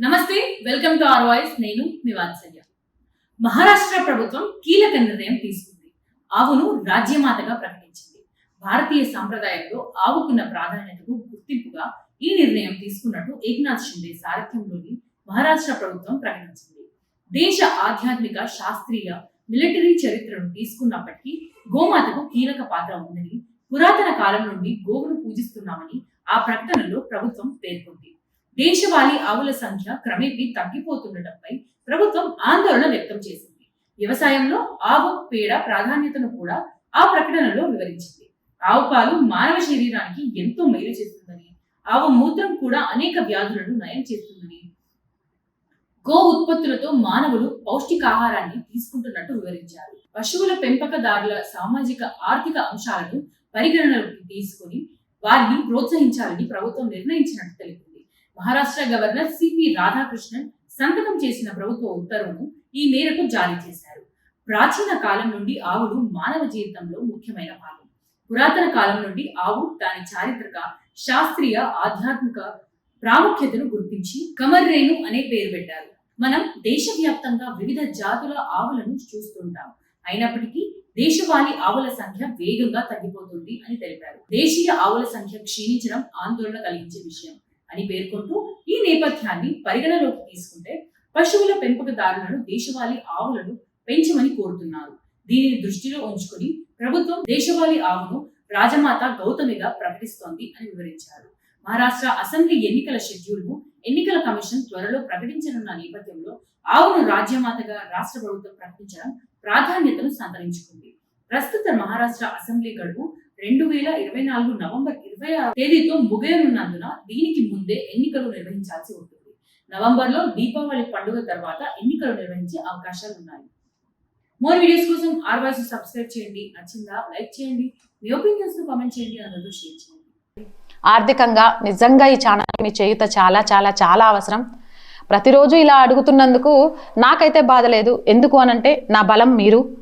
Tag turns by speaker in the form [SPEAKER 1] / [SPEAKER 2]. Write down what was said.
[SPEAKER 1] నమస్తే welcome to are voice. నేను మీ వాత్సల్య. మహారాష్ట్ర ప్రభుత్వం కీలక నిర్ణయం తీసుకుంది. ఆవును రాజ్యమాతగా ప్రకటించింది. భారతీయ సాంప్రదాయంలో ఆవుకున్న ప్రాధాన్యతకు గుర్తింపుగా ఈ నిర్ణయం తీసుకున్నట్టు ఏక్నాథ్ షిండే సారథ్యంలోని మహారాష్ట్ర ప్రభుత్వం ప్రకటించింది. దేశ ఆధ్యాత్మిక శాస్త్రీయ మిలిటరీ చరిత్రను తీసుకున్నప్పటికీ గోమాతకు కీలక పాత్ర ఉందని పురాతన కాలం నుండి గోవును పూజిస్తున్నామని ఆ ప్రకటనలో ప్రభుత్వం పేర్కొంది. దేశవాళీ ఆవుల సంఖ్య క్రమేపీ తగ్గిపోతుండటంపై ప్రభుత్వం ఆందోళన వ్యక్తం చేసింది. వ్యవసాయంలో ఆవు పేడ ప్రాధాన్యతను కూడా ఆ ప్రకటనలో వివరించింది. ఆవు పాలు మానవ శరీరానికి ఎంతో మేలు చేస్తుందని ఆవు మూత్రం కూడా అనేక వ్యాధులను నయం చేస్తుందని గో ఉత్పత్తులతో మానవులు పౌష్టికాహారాన్ని తీసుకుంటున్నట్టు వివరించారు. పశువుల పెంపకదారుల సామాజిక ఆర్థిక అంశాలను పరిగణనలోకి తీసుకొని వారిని ప్రోత్సహించాలని ప్రభుత్వం నిర్ణయించినట్టు తెలిపింది. మహారాష్ట్ర గవర్నర్ సిపి రాధాకృష్ణన్ సంతకం చేసిన ప్రభుత్వ ఉత్తర్వును ఈ మేరకు జారీ చేశారు. ప్రాచీన కాలం నుండి ఆవులు మానవ జీవితంలో ముఖ్యమైన భాగం. పురాతన కాలం నుండి ఆవు దాని చారిత్రక శాస్త్రీయ ఆధ్యాత్మిక ప్రాముఖ్యతను గుర్తించి కమర్రేను అనే పేరు పెట్టారు. మనం దేశవ్యాప్తంగా వివిధ జాతుల ఆవులను చూస్తుంటాం. అయినప్పటికీ దేశవాళీ ఆవుల సంఖ్య వేగంగా తగ్గిపోతుంది అని తెలిపారు. దేశీయ ఆవుల సంఖ్య క్షీణించడం ఆందోళన కలిగించే విషయం. అని పేర్కొంటూ ఈ నేపథ్యాన్ని పరిగణలోకి తీసుకుంటే పశువుల పెంపకదారులను దేశవాళీ ఆవులను పెంచమని కోరుతున్నారు. దీనిని దృష్టిలో ఉంచుకొని ప్రభుత్వం దేశవాళీ ఆవును రాజమాత గౌతమిగా ప్రకటిస్తోంది అని వివరించారు. మహారాష్ట్ర అసెంబ్లీ ఎన్నికల షెడ్యూల్ను ఎన్నికల కమిషన్ త్వరలో ప్రకటించనున్న నేపథ్యంలో ఆవును రాజ్యమాతగా రాష్ట్ర ప్రభుత్వం ప్రకటించడం ప్రాధాన్యతను సంతరించుకుంది. ప్రస్తుత మహారాష్ట్ర అసెంబ్లీ గడువు రెండు వేల ఇరవై నాలుగు నవంబర్ ఇరవై ఆరు తేదీతో ముగియనున్నందున దీనికి ముందే ఎన్నికలు నిర్వహించాల్సి ఉంటుంది. నవంబర్లో దీపావళి పండుగ తర్వాత ఎన్నికలు నిర్వహించే అవకాశాలు ఉన్నాయి. మోర్ వీడియోస్ కోసం ఆర్ వాయిస్ సబ్స్క్రైబ్ చేయండి. నచ్చిందా లైక్ చేయండి. మీ ఒపీనియన్స్ కామెంట్ చేయండి. అందరూ షేర్ చేయండి.
[SPEAKER 2] ఆర్థికంగా నిజంగా ఈ ఛానల్ మీ చేయుత చాలా చాలా చాలా అవసరం. ప్రతిరోజు ఇలా అడుగుతున్నందుకు నాకైతే బాధ లేదు. ఎందుకు అనంటే నా బలం మీరు.